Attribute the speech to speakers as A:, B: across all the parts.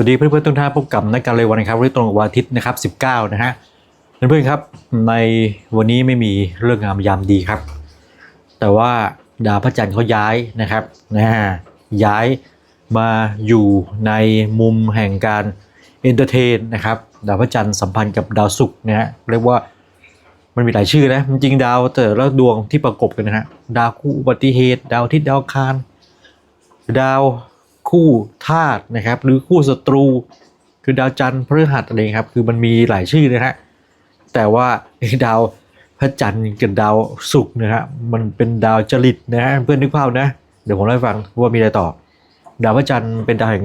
A: วัสดีเพื่อนๆทุกท่านพบกับนักการเลยวันนะครับวันตรงกับวันอาทิตย์นะครับ 19 นะฮะเพื่อนๆครับในวันนี้ไม่มีเรื่องงามยามดีครับ แต่ว่าดาวพระจันทร์เขาย้ายนะครับนะฮะย้ายมาอยู่ในมุมแห่งการเอนเตอร์เทนนะครับดาวพระจันทร์สัมพันธ์กับดาวศุกร์นะฮะเรียกว่ามันมีหลายชื่อนะจริงดาวแต่ละดวงที่ประกบกันนะฮะดาวคู่อุบัติเหตุ ดาวอาทิตย์ดาวคารดาว คู่ธาตุนะครับ หรือคู่ศัตรู คือดาวจันทร์พฤหัสอะไรครับ คือมันมีหลายชื่อนะฮะแต่ว่าดาวพระจันทร์กับดาวศุกร์นะฮะมันเป็นดาวจริตนะฮะเพื่อนนึกภาพนะ เดี๋ยวผมเล่าให้ฟังว่ามีอะไรต่อ ดาวพระจันทร์เป็นดาวแห่ง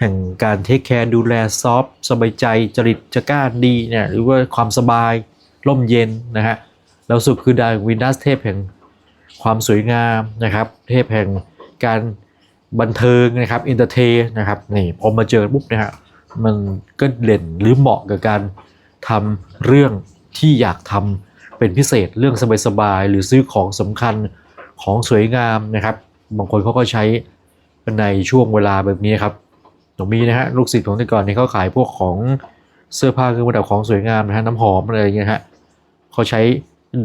A: แห่งการเทคแคร์ดูแลซอฟต์สบายใจจริตจะกล้าดีเนี่ยหรือว่าความสบายร่มเย็นนะฮะแล้วศุกร์คือดาววินัสเทพแห่งความสวยงามนะครับ เทพแห่งการ บันเทิงนะครับอินเตอร์เทนนะครับนี่พอมาเจอปุ๊บนะฮะมันก็เด่นหรือเหมาะกับการทำเรื่องที่อยากทำเป็นพิเศษเรื่องสบายๆหรือซื้อของสำคัญของสวยงามนะครับ บางคนเขาก็ใช้ในช่วงเวลาแบบนี้ครับหนูมีนะฮะลูกศิษย์ของแต่ก่อนนี่เขาขายพวกของเสื้อผ้าเครื่องประดับของสวยงามนะฮะน้ำหอมอะไรอย่างเงี้ยฮะเขาใช้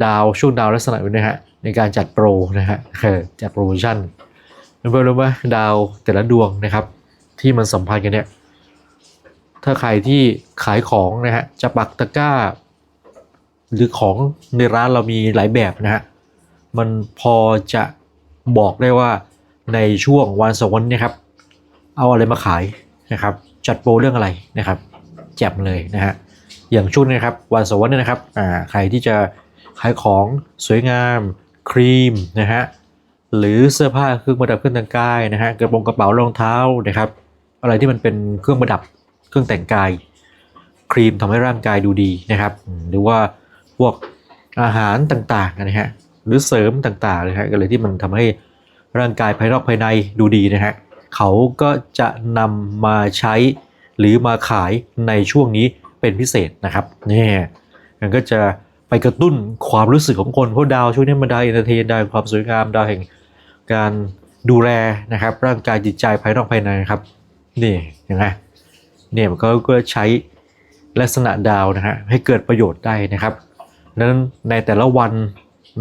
A: ดาวช่วงดาวลักษณะแบบนี้ฮะในการจัดโปรนะฮะเออจัดโปรโมชั่น เพื่อนๆรู้ไหมดาวแต่ละดวงนะครับ ที่มันสัมพันธ์กันเนี่ย ถ้าใครที่ขายของนะฮะจะปักตะกร้า หรือของในร้านเรามีหลายแบบนะฮะมันพอจะบอกได้ว่าในช่วงวันสองวันนี้ครับ เอาอะไรมาขายนะครับ จัดโปรเรื่องอะไรนะครับแจ่มเลยนะฮะอย่างช่วงนี้นะครับวันสองวันนี้นะครับอ่าใครที่จะขายของสวยงามครีมนะฮะ หรือเสื้อผ้าเครื่องประดับเครื่องแต่งกายนะฮะกระโปรงกระเป๋ารองเท้านะครับ อะไรที่มันเป็นเครื่องประดับเครื่องแต่งกาย ครีมทำให้ร่างกายดูดีนะครับ หรือว่าพวกอาหารต่างๆนะฮะหรือเสริมต่างๆนะฮะอะไรที่มันทำให้ร่างกายภายนอกภายในดูดีนะฮะเขาก็จะนำมาใช้หรือมาขายในช่วงนี้เป็นพิเศษนะครับเนี่ยมันก็จะไปกระตุ้นความรู้สึกของคนเพราะดาวช่วงนี้มันดาวเอนเตอร์เทนดาวความสวยงามดาวแห่ง การดูแลนะครับ ร่างกายจิตใจภายนอกภายในครับ นี่เห็นไหมเนี่ยมันก็ก็ใช้ลักษณะดาวนะฮะให้เกิดประโยชน์ได้นะครับนั้นในแต่ละวัน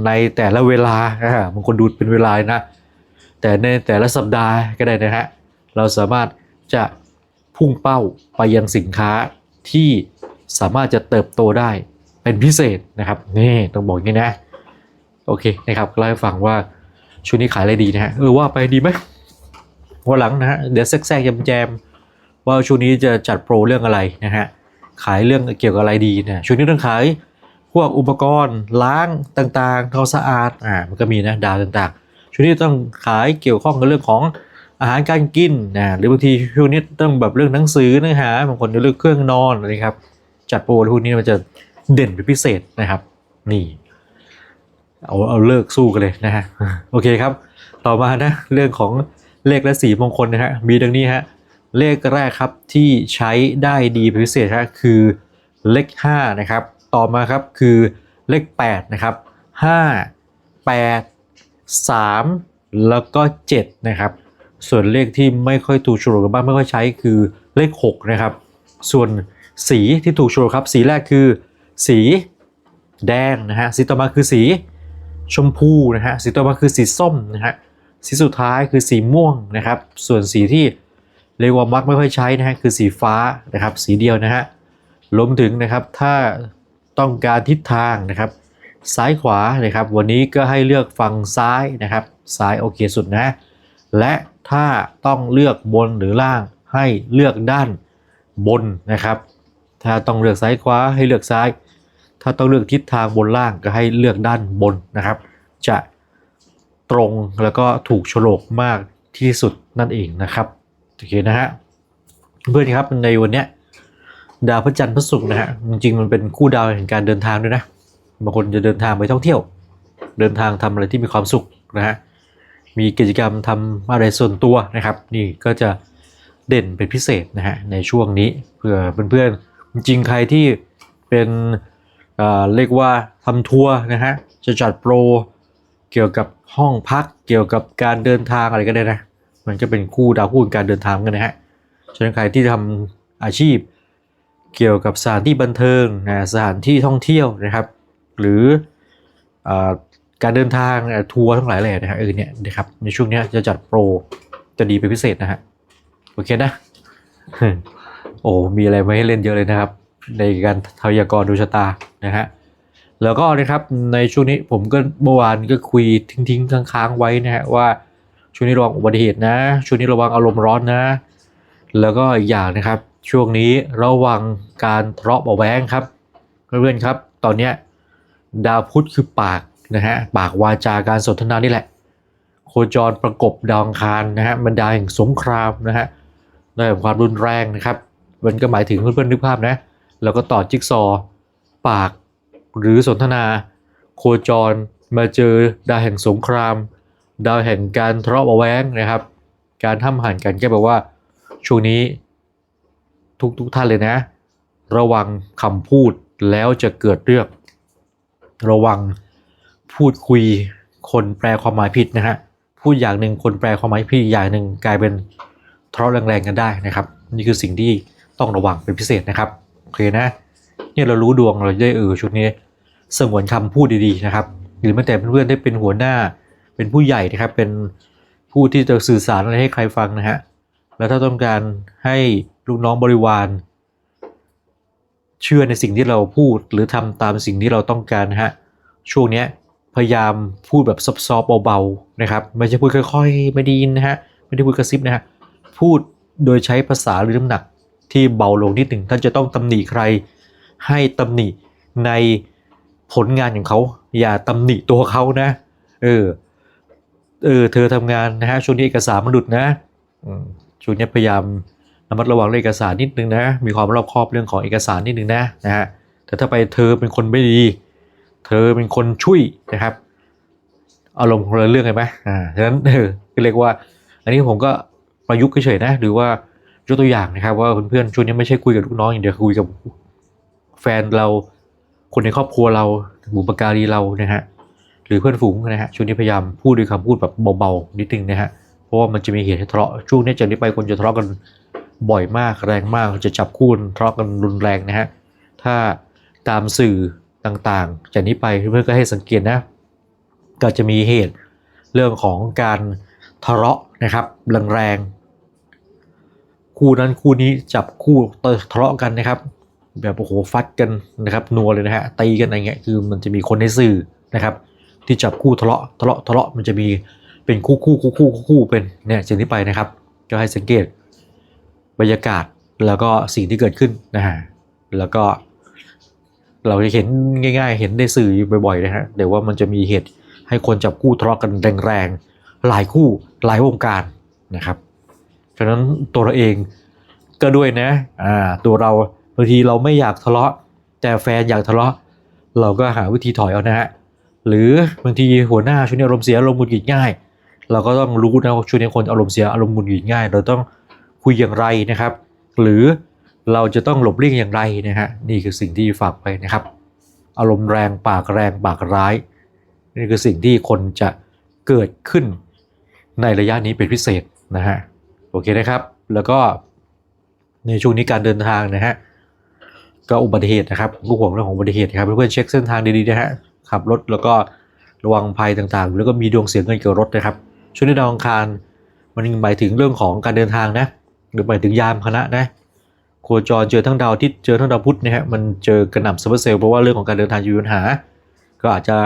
A: ในแต่ละเวลาอ่าบางคนดูเป็นเวลานะแต่ในแต่ละสัปดาห์ก็ได้นะฮะเราสามารถจะพุ่งเป้าไปยังสินค้าที่สามารถจะเติบโตได้เป็นพิเศษนะครับนี่ต้องบอกงนี้นะโอเคนะครับเล่าให้ฟังว่า ช่วงนี้ขายอะไรดีนะฮะเออว่าไปดีไหมวันหลังนะฮะเดี๋ยวแทรกๆแจมๆว่าช่วงนี้จะจัดโปรเรื่องอะไรนะฮะขายเรื่องเกี่ยวกับอะไรดีนะช่วงนี้ต้องขายพวกอุปกรณ์ล้างต่างๆทำควาสะอาดอ่ามันก็มีนะดาวต่างๆช่วงนี้ต้องขายเกี่ยวข้องกับเรื่องของอาหารการกินนะหรือบางทีช่วงนี้ต้องแบบเรื่องหนังสือเนื้อหาบางคนเรื่องเครื่องนอนอะไรครับ จัดโปรพวกนี้มันจะเด่นเป็นพิเศษนะครับ นี่ เอาเอาเลิกสู้กันเลยนะฮะโอเคครับ ต่อมานะเรื่องของเลขและสีมงคลนะฮะมีดังนี้ฮะเลขแรกครับที่ใช้ได้ดีเป็นพิเศษฮะคือเลข5นะครับต่อมาครับคือเลข8นะครับ5 8 3 แล้วก็7นะครับส่วนเลขที่ไม่ค่อยถูกโฉลกกับบ้านไม่ค่อยใช้คือเลข6นะครับส่วนสีที่ถูกโฉลกครับ สีแรกคือสีแดงนะฮะสีต่อมาคือสี ชมพูนะฮะสีต่อมาคือสีส้มนะฮะสีสุดท้ายคือสีม่วงนะครับ ส่วนสีที่เรียกว่ามักไม่ค่อยใช้นะฮะคือสีฟ้านะครับ สีเดียวนะฮะรวมถึงนะครับถ้าต้องการทิศทางนะครับ ซ้ายขวานะครับ วันนี้ก็ให้เลือกฝั่งซ้ายนะครับ ซ้ายโอเคสุดนะ และถ้าต้องเลือกบนหรือล่างให้เลือกด้านบนนะครับ ถ้าต้องเลือกซ้ายขวาให้เลือกซ้าย ถ้าต้องเลือกทิศทางบนล่างก็ให้เลือกด้านบนนะครับ จะตรงแล้วก็ถูกโฉลกมากที่สุดนั่นเองนะครับโอเคนะฮะเพื่อนครับในวันเนี้ยดาวพระจันทร์พระศุกร์นะฮะจริงๆมันเป็นคู่ดาวแห่งการเดินทางด้วยนะบางคนจะเดินทางไปท่องเที่ยว เดินทางทำอะไรที่มีความสุขนะฮะมีกิจกรรมทำอะไรส่วนตัวนะครับ นี่ก็จะเด่นเป็นพิเศษนะฮะในช่วงนี้เพื่อเพื่อนๆจริงๆใครที่เป็น เรียกว่าทำทัวร์นะฮะจะจัดโปรเกี่ยวกับห้องพักเกี่ยวกับการเดินทางอะไรก็ได้นะ มันจะเป็นคู่ดาวคู่การเดินทางกันนะฮะฉะนั้นใครที่ทำอาชีพ เกี่ยวกับสถานที่บันเทิงนะสถานที่ท่องเที่ยวนะครับ หรืออการเดินทางอะทัวร์ทั้งหลายแหล่นะฮะเออเนี่ยนะครับในช่วงนี้จะจัดโปรจะดีเป็นพิเศษนะฮะโอเคนะโอ้มีอะไรมาให้เล่นเยอะเลยนะครับ ในการทายากรณ์ดูชะตานะฮะแล้วก็นะครับในช่วงนี้ผมก็เมื่อวานก็คุยทิ้งๆค้างๆไว้นะฮะว่าช่วงนี้ระวังอุบัติเหตุนะ ช่วงนี้ระวังอารมณ์ร้อนนะ แล้วก็อีกอย่างนะครับ ช่วงนี้ระวังการทะเลาะเบาแวงครับเพื่อนๆครับ ตอนเนี้ยดาวพุธคือปากนะฮะปากวาจาการสนทนานี่แหละ โคจรประกบดาวอังคารนะฮะบรรดาแห่งสงครามนะฮะได้แบบความรุนแรงนะครับ มันก็หมายถึงเพื่อนๆนึกภาพนะ แล้วก็ต่อจิ๊กซอ ปาก หรือสนทนา โคจร มาเจอดาวแห่งสงคราม ดาวแห่งการทะเลาะเบาะแว้งนะครับ การห้ำหันกันก็แปลว่า ช่วงนี้ ทุกทุกท่านเลยนะ ระวังคำพูดแล้วจะเกิดเรื่อง ระวังพูดคุยคนแปลความหมายผิดนะฮะพูดอย่างหนึ่งคนแปลความหมายผิดอย่างหนึ่งกลายเป็นทะเลาะแรงๆกันได้นะครับ นี่คือสิ่งที่ต้องระวังเป็นพิเศษนะครับ เคนะ เนี่ยเรารู้ดวงเราได้เออชุดนี้สงวนคำพูดดีๆนะครับ หรือแม้แต่เพื่อนๆได้เป็นหัวหน้า เป็นผู้ใหญ่นะครับ เป็นผู้ที่จะสื่อสารอะไรให้ใครฟังนะฮะ แล้วถ้าต้องการให้ลูกน้องบริวาร เชื่อในสิ่งที่เราพูดหรือทำตามสิ่งที่เราต้องการนะฮะ ช่วงเนี้ยพยายามพูดแบบซอฟๆเบาๆนะครับ ไม่ใช่พูดค่อยๆ ไม่ดีนะฮะ ไม่ได้พูดกระซิบนะฮะ พูดโดยใช้ภาษาหรือน้ำหนัก ที่เบาลงนิดหนึ่งท่านจะต้องตำหนิใคร ให้ตำหนิในผลงานของเขา อย่าตำหนิตัวเขานะ เออ เออ เธอทำงานนะฮะช่วงนี้เอกสารมันหลุดนะช่วงนี้พยายามระมัดระวังเรื่องเอกสารนิดนึงนะ มีความรอบคอบเรื่องของเอกสารนิดนึงนะนะฮะแต่ถ้าไปเธอเป็นคนไม่ดี เธอเป็นคนช่วยนะครับอารมณ์คนละเรื่องไงไหมอ่าฉะนั้นเออก็เรียกว่า อันนี้ผมก็ประยุกต์เฉยๆนะ หรือว่า ยกตัวอย่างนะครับ ว่าเพื่อนๆช่วงนี้ไม่ใช่คุยกับลูกน้องอย่างเดียวคุยกับแฟนเราคนในครอบครัวเราบุปการีเรานะฮะหรือเพื่อนฝูงนะฮะช่วงนี้พยายามพูดด้วยคำพูดแบบเบาๆนิดนึงนะฮะเพราะว่ามันจะมีเหตุให้ทะเลาะช่วงนี้จากนี้ไปคนจะทะเลาะกันบ่อยมากแรงมากจะจับคู่ทะเลาะกันรุนแรงนะฮะถ้าตามสื่อต่างๆ จากนี้ไปเพื่อนก็ให้สังเกตนะก็จะมีเหตุเรื่องของการทะเลาะนะครับแรงๆ คู่นั้นคู่นี้จับคู่ทะเลาะกันนะครับ แบบโอ้โหฟัดกันนะครับนัวเลยนะฮะตีกันอะไรเงี้ยคือมันจะมีคนในสื่อนะครับ ที่จับคู่ทะเลาะทะเลาะทะเลาะมันจะมีเป็นคู่คู่คู่คู่คู่คู่เป็นเนี่ยจากนี้ไปนะครับก็ให้สังเกตบรรยากาศแล้วก็สิ่งที่เกิดขึ้นนะฮะแล้วก็ เราจะเห็นง่าย ๆ เห็นในสื่อบ่อยๆนะฮะเดี๋ยวว่ามันจะมีเหตุให้คนจับคู่ทะเลาะกันแรงๆหลายคู่หลายวงการนะครับ ฉะนั้นตัวเราเองก็ด้วยนะ อ่า ตัวเราบางทีเราไม่อยากทะเลาะ แต่แฟนอยากทะเลาะ เราก็หาวิธีถอยเอานะฮะหรือบางทีหัวหน้าช่วงนี้อารมณ์เสียอารมณ์หงุดหงิดง่าย เราก็ต้องรู้นะว่าช่วงนี้คนอารมณ์เสียอารมณ์หงุดหงิดง่าย เราต้องคุยอย่างไรนะครับ หรือเราจะต้องหลบเลี่ยงอย่างไรนะฮะนี่คือสิ่งที่ฝากไปนะครับ อารมณ์แรงปากแรงปากร้าย นี่คือสิ่งที่คนจะเกิดขึ้นในระยะนี้เป็นพิเศษนะฮะโอเคนะครับ แล้วก็ในช่วงนี้การเดินทางนะฮะก็อุบัติเหตุนะครับลูกห่วงเรื่องของอุบัติเหตุครับเพื่อนๆเช็คเส้นทางดีๆนะฮะขับรถแล้วก็ระวังภัยต่างๆ แล้วก็มีดวงเสียเงินเกี่ยวกับรถนะครับ ช่วงนี้ดาวอังคารมันหมายถึงเรื่องของการเดินทางนะหรือหมายถึงยามคณะนะโคจรเจอทั้งดาวทิตย์เจอทั้งดาวพุธนะฮะมันเจอกระหน่ำซัมเมอร์เซลเพราะว่าเรื่องของการเดินทางมีปัญหา ก็อาจจะ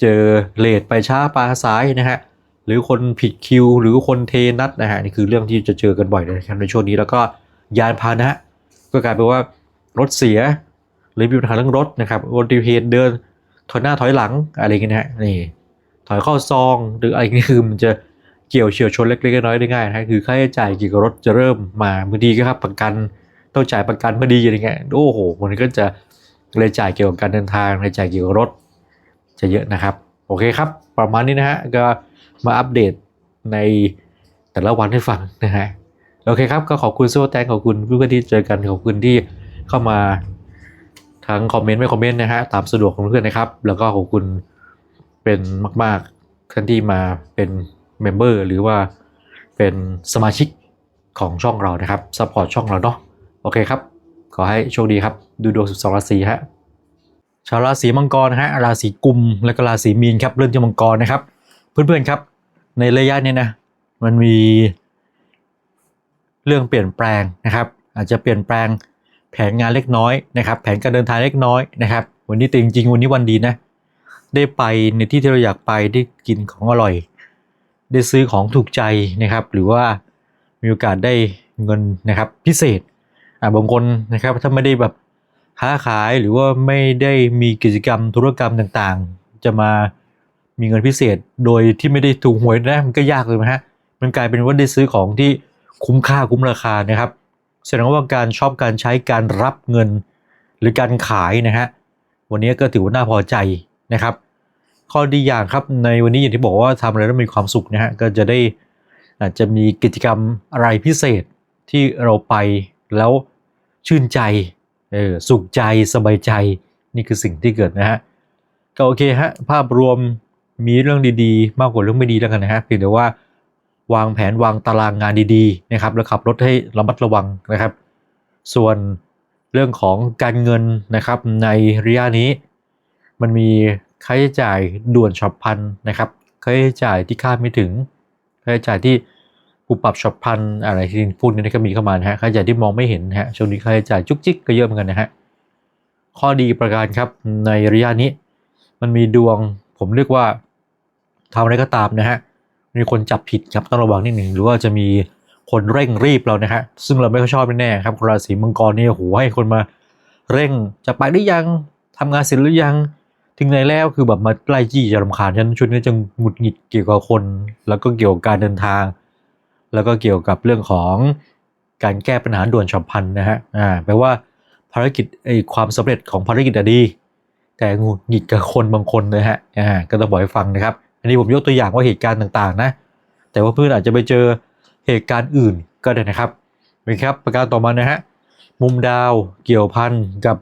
A: เจอเลทไปช้าปลาสายนะฮะ รือคนผิดคิว หรือคนเทนัดนะฮะนี่คือเรื่องที่จะเจอกันบ่อยนะครับในช่วงนี้แล้วก็ยานพาหนะ ก็กลายเป็นว่ารถเสียหรือมีปัญหาเรื่องรถนะครับอุบัติเหตุเดินถอยหน้าถอยหลังอะไรเงี้ยนะฮะนี่ถอยเข้าซองหรืออะไรอย่างเงี้ยคือมันจะเกี่ยวเฉียวชนเล็กๆน้อยๆได้ง่ายนะคือค่าใช้จ่ายเกี่ยวกับรถจะเริ่มมาบางทีก็ครับประกันต้องจ่ายประกันพอดีอะไรเงี้ยโอ้โหมันก็จะเลยจ่ายเกี่ยวกับการเดินทางรายจ่ายเกี่ยวกับรถ จะเยอะนะครับ โอเคครับ ประมาณนี้นะฮะก็ มาอัปเดตในแต่ละวันให้ฟังนะฮะโอเคครับก็ขอบคุณโซ่แตงขอบคุณเพื่อนๆที่เจอกันขอบคุณที่เข้ามาทั้งคอมเมนต์ไม่คอมเมนต์นะฮะตามสะดวกของเพื่อนนะครับ แล้วก็ขอบคุณเป็นมากๆท่านที่มาเป็นเมมเบอร์หรือว่าเป็นสมาชิกของช่องเรานะครับซัพพอร์ตช่องเราเนาะโอเคครับ ขอให้โชคดีครับ ดูดวงสุดสองราศีฮะชาวราศีมังกรนะฮะราศีกุมและก็ราศีมีนครับเริ่มที่มังกรนะครับ เพื่อนๆครับ ในระยะนี้นะมันมีเรื่องเปลี่ยนแปลงนะครับ อาจจะเปลี่ยนแปลงแผนงานเล็กน้อยนะครับ แผนการเดินทางเล็กน้อยนะครับ วันนี้แต่จริงๆวันนี้วันดีนะ ได้ไปในที่ที่เราอยากไปได้กินของอร่อย ได้ซื้อของถูกใจนะครับ หรือว่ามีโอกาสได้เงินนะครับพิเศษอ่าบางคนนะครับถ้าไม่ได้แบบค้าขายหรือว่าไม่ได้มีกิจกรรมธุรกรรมต่างๆ จะมา มีเงินพิเศษโดยที่ไม่ได้ถูกหวยนะมันก็ยากเลยนะฮะมันกลายเป็นว่าได้ซื้อของที่คุ้มค่าคุ้มราคานะครับแสดงว่าการชอบการใช้การรับเงินหรือการขายนะฮะวันนี้ก็ถือว่าน่าพอใจนะครับ ข้อดีอย่างครับในวันนี้อย่างที่บอกว่าทำอะไรแล้วมีความสุขนะฮะก็จะได้อาจจะมีกิจกรรมอะไรพิเศษที่เราไปแล้วชื่นใจเออสุขใจสบายใจนี่คือสิ่งที่เกิดนะฮะก็โอเคฮะภาพรวม มีเรื่องดีๆ มากกว่าเรื่องไม่ดีแล้วกันนะฮะเพียงแต่ว่าวางแผนวางตารางงานดีๆนะครับแล้วขับรถให้ระมัดระวังนะครับ ส่วนเรื่องของการเงินนะครับในระยะนี้ มันมีค่าใช้จ่ายด่วนฉับพลันนะครับค่าใช้จ่ายที่คาดไม่ถึงค่าใช้จ่ายที่ปุปรับฉับพลันอะไรที่พูดนี้ก็มีเข้ามานะฮะค่าใช้จ่ายที่มองไม่เห็นฮะช่วงนี้ค่าใช้จ่ายจุกจิกก็เยอะเหมือนกันนะฮะข้อดีประการครับในระยะนี้ มันมีดวงผมเรียกว่า ทำอะไรก็ตามนะฮะมีคนจับผิดครับต้องระวังนิดหนึ่งหรือว่าจะมีคนเร่งรีบเรานะฮะซึ่งเราไม่ค่อยชอบแน่ครับคนราศีมังกรนี่โอ้โหให้คนมาเร่งจะไปได้ยังทำงานเสร็จหรือยังถึงไหนแล้วคือแบบมาไล่จี้จะรำคาญฉันช่วงนี้จะหงุดหงิดเกี่ยวกับคน แล้วก็เกี่ยวกับการเดินทาง แล้วก็เกี่ยวกับเรื่องของการแก้ปัญหาด่วนฉับพลันนะฮะอ่าแปลว่าภารกิจไอความสำเร็จของภารกิจอะดี แต่หงุดหงิดกับคนบางคนนะฮะอ่าก็ต้องบอกให้ฟังนะครับ อันนี้ผมยกตัวอย่างว่าเหตุการณ์ต่างๆ นะ แต่ว่าเพื่อนอาจจะไปเจอเหตุการณ์อื่นก็ได้นะครับเป็นครับ ประการต่อมานะฮะมุมดาวเกี่ยวพันกับ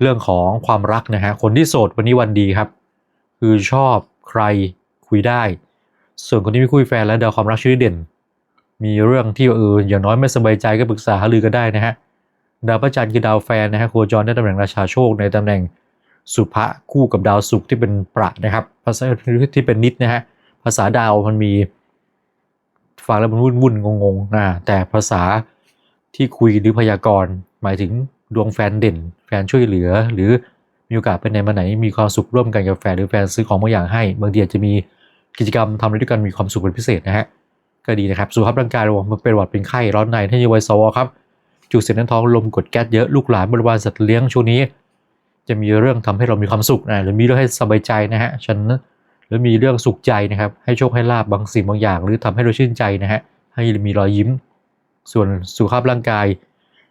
A: เรื่องของความรักนะฮะคนที่โสดวันนี้วันดีครับ คือชอบใครคุยได้ ส่วนคนที่ไม่คุยแฟนแล้วดาวความรักชื่อเด่น มีเรื่องที่เอออย่างน้อยไม่สบายใจก็ปรึกษาหารือกันได้นะฮะดาวพระจันทร์คือดาวแฟนนะฮะโคจรได้ตำแหน่งราชาโชคในตำแหน่ง สุภะคู่กับดาวศุกร์ที่เป็นประนะครับภาษาที่เป็นนิดนะฮะภาษาดาวมันมีฟังแล้วมันวุ่นวุ่นงงงๆนะแต่ภาษาที่คุยหรือพยากรณ์หมายถึงดวงแฟนเด่น แฟนช่วยเหลือ หรือมีโอกาสไปไหนมาไหน มีความสุขร่วมกันกับแฟนหรือแฟนซื้อของบางอย่างให้บางทีอาจจะมีกิจกรรมทำอะไรด้วยกันมีความสุขเป็นพิเศษนะฮะก็ดีนะครับสุขภาพร่างกายระวังเป็นหวัดเป็นไข้ร้อนในท่านยูไวยสวครับจุดเส้นน้ำท้องลมกดแก๊สเยอะลูกหลานบริวารสัตว์เลี้ยงช่วงนี้ จะมีเรื่องทำให้เรามีความสุขนะหรือมีเรื่องให้สบายใจนะฮะฉันหรือมีเรื่องสุขใจนะครับ ให้โชคให้ลาบบางสิ่งบางอย่าง หรือทำให้เราชื่นใจนะฮะให้มีรอยยิ้ม ส่วนสุขภาพร่างกาย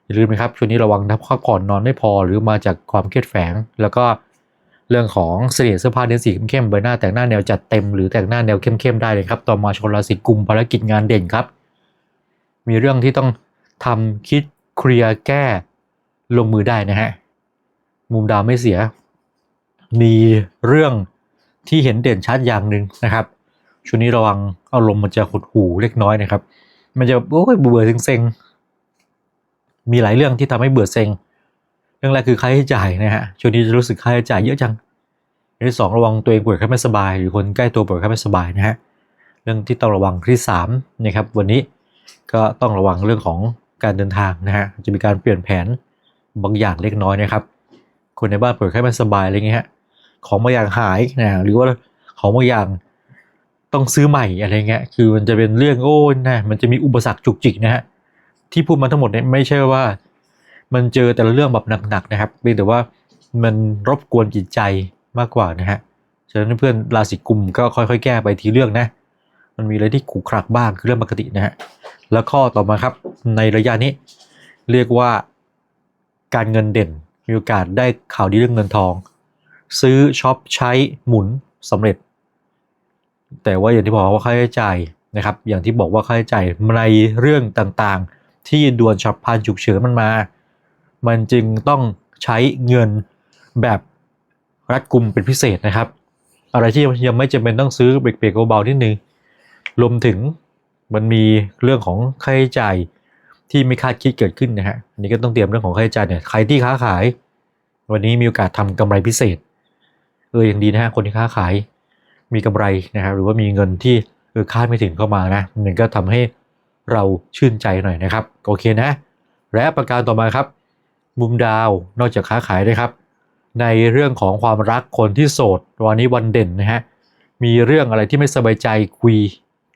A: อย่าลืมนะครับช่วงนี้ระวังนะพักผ่อนนอนไม่พอหรือมาจากความเครียดแฝง แล้วก็เรื่องของเสน่ห์เสื้อผ้าเน้นสีเข้มๆใบหน้าแต่งหน้าแนวจัดเต็มหรือแต่งหน้าแนวเข้มๆได้เลยครับ ต่อมาชนราศีกุมภารกิจงานเด่นครับ มีเรื่องที่ต้องทำคิดเคลียร์แก้ลงมือได้นะฮะ มุมดาวไม่เสีย มีเรื่องที่เห็นเด่นชัดอย่างหนึ่งนะครับช่วงนี้ระวังอารมณ์มันจะหดหูเล็กน้อยนะครับ มันจะโอ้ยเบื่อเซ็งๆมีหลายเรื่องที่ทำให้เบื่อเซ็งเรื่องแรกคือค่าใช้จ่ายนะฮะช่วงนี้จะรู้สึกค่าใช้จ่ายเยอะจังเรื่องที่สองระวังตัวเองป่วยแค่ไม่สบาย หรือคนใกล้ตัวป่วยแค่ไม่สบายนะฮะเรื่องที่ต้องระวังที่สามนะครับ วันนี้ก็ต้องระวังเรื่องของการเดินทางนะฮะจะมีการเปลี่ยนแผนบางอย่างเล็กน้อยนะครับ คนในบ้านป่วยแค่ไม่สบายอะไรเงี้ยฮะของบางอย่างหายนะหรือว่าของบางอย่างต้องซื้อใหม่อะไรเงี้ยคือมันจะเป็นเรื่องโอ้ยนะมันจะมีอุปสรรคจุกจิกนะฮะที่พูดมาทั้งหมดเนี่ยไม่ใช่ว่า มันเจอแต่ละเรื่องแบบหนักๆนะครับเพียงแต่ว่ามันรบกวนจิตใจมากกว่านะฮะฉะนั้นเพื่อนราศีกุมก็ค่อยๆ แก้ไปทีเรื่องนะ มันมีอะไรที่ขรุขระบ้างคือเรื่องปกตินะฮะแล้วข้อต่อมาครับในระยะนี้เรียกว่าการเงินเด่น มีโอกาสได้ข่าวดีเรื่องเงินทอง ซื้อช็อปใช้หมุนสำเร็จ แต่ว่าอย่างที่บอกว่าค่าใช้จ่ายนะครับ อย่างที่บอกว่าค่าใช้จ่ายในเรื่องต่างๆ ที่ด่วนฉับพลันฉุกเฉินมันมา มันจึงต้องใช้เงินแบบรัดกุมเป็นพิเศษนะครับ อะไรที่ยังไม่จำเป็นต้องซื้อเบรกๆเบาๆนิดนึงรวมถึงมันมีเรื่องของค่าใช้จ่าย ที่ไม่คาดคิดเกิดขึ้นนะฮะอันนี้ก็ต้องเตรียมเรื่องของค่าใช้จ่ายเนี่ยใครที่ค้าขาย วันนี้มีโอกาสทำกำไรพิเศษเอออย่างดีนะฮะคนที่ค้าขายมีกำไรนะครับหรือว่ามีเงินที่เออคาดไม่ถึงเข้ามานะมันก็ทำให้เราชื่นใจหน่อยนะครับโอเคนะ และประการต่อมาครับ มุมดาวนอกจากค้าขายนะครับ ในเรื่องของความรักคนที่โสดวันนี้วันเด่นนะฮะมีเรื่องอะไรที่ไม่สบายใจคุย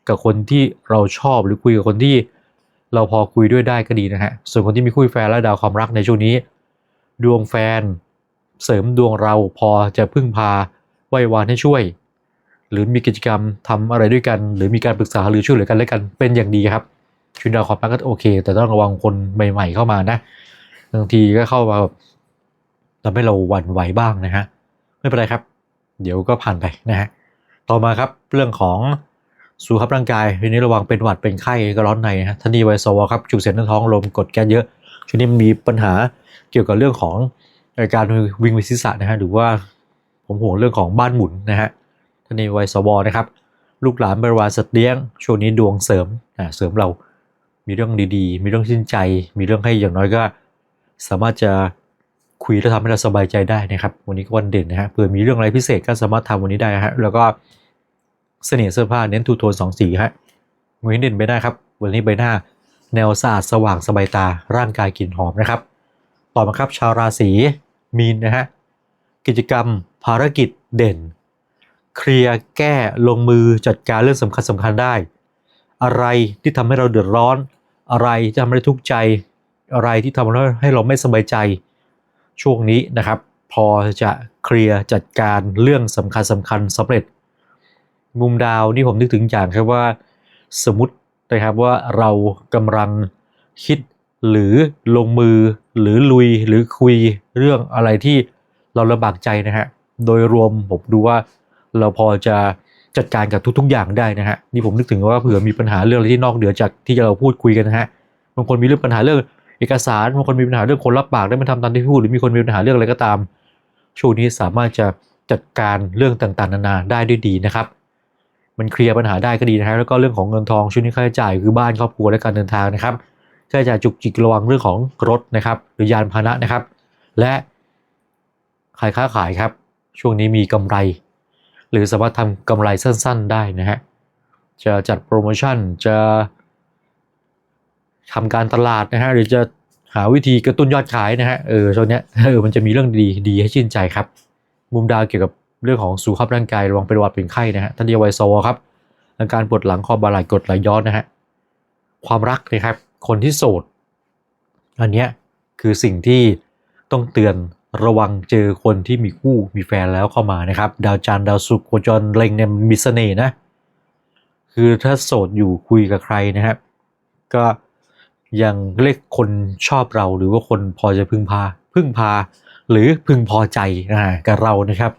A: กับคนที่เราชอบหรือคุยกับคนที่ เราพอคุยด้วยได้ก็ดีนะฮะ ส่วนคนที่มีคู่แฟนและดาวความรักในช่วงนี้ ดวงแฟน เสริมดวงเราพอจะพึ่งพาไหว้วานให้ช่วย หรือมีกิจกรรมทำอะไรด้วยกัน หรือมีการปรึกษาหรือช่วยเหลือกันและกันเป็นอย่างดีครับชีวิตดาวความรักก็โอเค แต่ต้องระวังคนใหม่ ๆ เข้ามานะบางทีก็เข้ามาแบบทำให้เราหวั่นไหวบ้างนะฮะไม่เป็นไรครับ เดี๋ยวก็ผ่านไปนะฮะต่อมาครับเรื่องของ สุขภาพร่างกายทีนี้ระวังเป็นหวัดเป็นไข้ก็ร้อนในนะฮะท่านีไวโซวครับจุกเสียนท้องลมกดแก๊สเยอะช่วงนี้มีปัญหาเกี่ยวกับเรื่องของการวิ่งวิศีรษะนะฮะหรือว่าผมห่วงเรื่องของบ้านหมุนนะฮะท่านีไวโซวนะครับ ลูกหลานบริวารสัตว์เลี้ยง ช่วงนี้ดวงเสริมอ่าเสริมเรามีเรื่องดีๆ มีเรื่องชื่นใจ มีเรื่องให้อย่างน้อยก็ สามารถจะคุยแล้วทำให้เราสบายใจได้นะครับ วันนี้ก็วันเด่นนะฮะเผื่อมีเรื่องอะไรพิเศษก็สามารถทำวันนี้ได้ฮะแล้วก็ เสน่ห์เสื้อผ้าเน้นทูโทนสองสีฮะวันนี้เด่นไปได้ครับ วันนี้ใบหน้า แนวสะอาดสว่างสบายตาร่างกายกลิ่นหอมนะครับ ต่อมาครับชาวราศีมีนนะฮะกิจกรรมภารกิจเด่น เคลียร์แก้ลงมือจัดการเรื่องสำคัญสำคัญได้ อะไรที่ทำให้เราเดือดร้อน อะไรที่ทำให้ทุกข์ใจ อะไรที่ทำให้เราไม่สบายใจ ช่วงนี้นะครับ พอจะเคลียร์จัดการเรื่องสำคัญสำคัญสำเร็จ มุมดาวนี่ผมนึกถึงอย่างครับว่า สมมตินะครับว่าเรากำลังคิดหรือลงมือหรือลุยหรือคุยเรื่องอะไรที่เราลำบากใจนะฮะโดยรวมผมดูว่าเราพอจะจัดการกับทุก ๆ อย่างได้นะฮะนี่ผมนึกถึงว่าเผื่อมีปัญหาเรื่องอะไรที่นอกเหนือจากที่เราพูดคุยกันนะฮะบางคนมีเรื่องปัญหาเรื่องเอกสารบางคนมีปัญหาเรื่องคนรับปากได้ไม่ทำตามที่พูดหรือมีคนมีปัญหาเรื่องอะไรก็ตามช่วงนี้สามารถจะจัดการเรื่องต่างๆ นานาได้ด้วยดีนะครับ มันเคลียร์ปัญหาได้ก็ดีนะฮะแล้วก็เรื่องของเงินทองช่วงนี้ค่าใช้จ่ายคือบ้านครอบครัวและการเดินทางนะครับค่าใช้จ่ายจุกจิกระวังเรื่องของรถนะครับ หรือยานพาหนะนะครับ และขายค้าขายครับ ช่วงนี้มีกำไร หรือสามารถทำกำไรสั้น ๆ ได้นะฮะจะจัดโปรโมชั่นจะทำการตลาดนะฮะหรือจะหาวิธีกระตุ้นยอดขายนะฮะเออช่วงเนี้ยเออมันจะมีเรื่องดีดีให้ชื่นใจครับ มุมดาวเกี่ยวกับ เรื่องของสุขภาพร่างกายระวังเป็นหวัดเป็นไข้นะฮะท่านเดียวไวโซครับอาการปวดหลังคอบาไหล่กดไหลย้อนนะฮะความรักนะครับ คนที่โสด อันเนี้ยคือสิ่งที่ต้องเตือนระวังเจอคนที่มีคู่มีแฟนแล้วเข้ามานะครับ ดาวจันดาวศุกร์โคจรเล็งเนี่ยมีเสน่ห์นะ คือถ้าโสดอยู่คุยกับใครนะครับ ก็ยังเรียกคนชอบเราหรือว่าคนพอจะพึ่งพา พึ่งพา หรือพึงพอใจกับเรานะครับ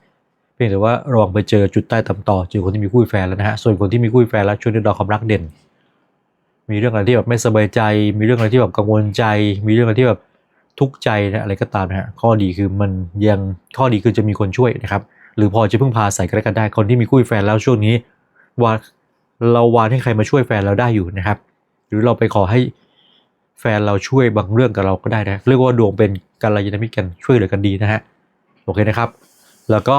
A: พียงแต่ว่าระวังไปเจอจุดใต้ต่ำต่อเจอคนที่มีคู่แฟนแล้วนะฮะส่วนคนที่มีคู่แฟนแล้วช่วยในดอกความรักเด่น มีเรื่องอะไรที่แบบไม่สบายใจ มีเรื่องอะไรที่แบบกังวลใจ มีเรื่องอะไรที่แบบทุกข์ใจนะอะไรก็ตามนะฮะข้อดีคือมันยังข้อดีคือจะมีคนช่วยนะครับหรือพอจะพึ่งพาใส่กันกันได้คนที่มีคู่แฟนแล้วช่วงนี้วานเราวานให้ใครมาช่วยแฟนเราได้อยู่นะครับ หรือเราไปขอให้แฟนเราช่วยบางเรื่องกับเราก็ได้นะเรียกว่าดวงเป็นกัลยาณมิตรกันช่วยเหลือกันดีนะฮะโอเคนะครับ แล้วก็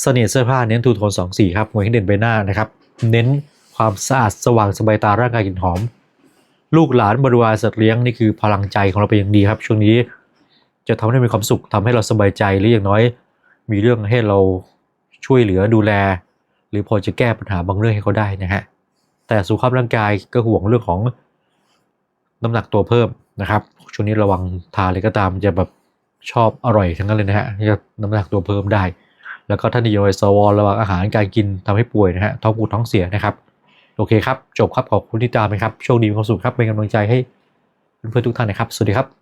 A: เสน่ห์เสื้อผ้าเน้นทูโทนสองสีครับมวยให้เด่นใบหน้านะครับ เน้นความสะอาดสว่างสบายตาร่างกายกลิ่นหอม ลูกหลานบริวารสัตว์เลี้ยงนี่คือพลังใจของเราเป็นอย่างดีครับ ช่วงนี้จะทำให้มีความสุขทำให้เราสบายใจหรืออย่างน้อย มีเรื่องให้เราช่วยเหลือดูแล หรือพอจะแก้ปัญหาบางเรื่องให้เขาได้นะฮะแต่สุขภาพร่างกายก็ห่วงเรื่องของน้ำหนักตัวเพิ่มนะครับช่วงนี้ระวังทานอะไรก็ตามจะแบบชอบอร่อยทั้งนั้นเลยนะฮะจะน้ำหนักตัวเพิ่มได้ แล้วก็ท่านนิยมสวระวังอาหารการกินทำให้ป่วยนะฮะท้องผูดท้องเสียนะครับ โอเคครับ จบครับ ขอบคุณที่ตามนะครับ โชคดีมีความสุขครับ เป็นกำลังใจให้เพื่อนๆทุกท่านนะครับ สวัสดีครับ